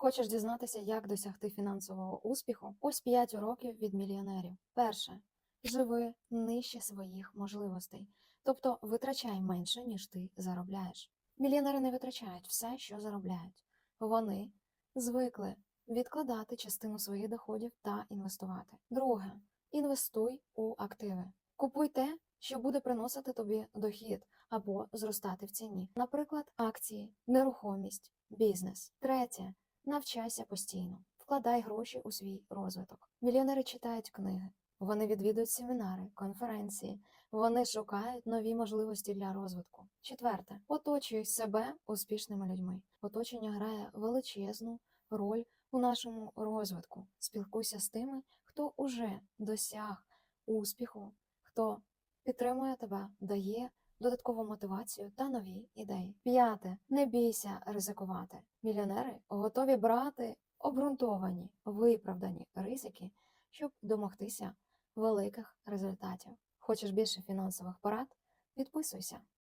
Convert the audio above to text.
Хочеш дізнатися, як досягти фінансового успіху? Ось 5 уроків від мільйонерів. Перше. Живи нижче своїх можливостей, тобто витрачай менше, ніж ти заробляєш. Мільйонери не витрачають все, що заробляють. Вони звикли відкладати частину своїх доходів та інвестувати. Друге. Інвестуй у активи. Купуй те, що буде приносити тобі дохід або зростати в ціні. Наприклад, акції, нерухомість, бізнес. Третє. Навчайся постійно. Вкладай гроші у свій розвиток. Мільйонери читають книги. Вони відвідують семінари, конференції. Вони шукають нові можливості для розвитку. Четверте, оточуй себе успішними людьми. Оточення грає величезну роль у нашому розвитку. Спілкуйся з тими, хто уже досяг успіху, хто підтримує тебе, дає додаткову мотивацію та нові ідеї. П'яте, не бійся ризикувати. Мільйонери готові брати обґрунтовані, виправдані ризики, щоб домогтися великих результатів. Хочеш більше фінансових порад? Підписуйся.